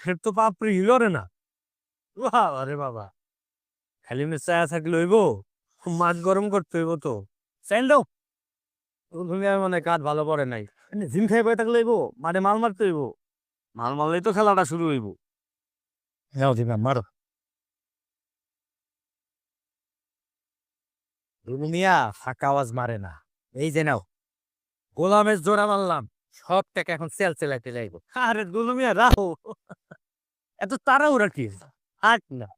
খের তো পাপড়ি হিলো রে না। বাবা বাবা। খালি থাকলে হইব মাছ গরম করতে হইব তো। তুমি মানে কাজ ভালো নাই। জিম বয়ে থাকলে হইব মাঠে মাল মারতে হইব। মাল মারলেই তো খেলাটা শুরু হইব। যাও দিবা মারো দুনিয়া ফাঁকা আওয়াজ মারে না। এই যে নাও। গোলামের জোড়া মারলাম সব টাকা এখন সেল সেলাইতে যাইব আরে গুলুমিয়া রাহো এত তাড়াহুড়া কি হাট না।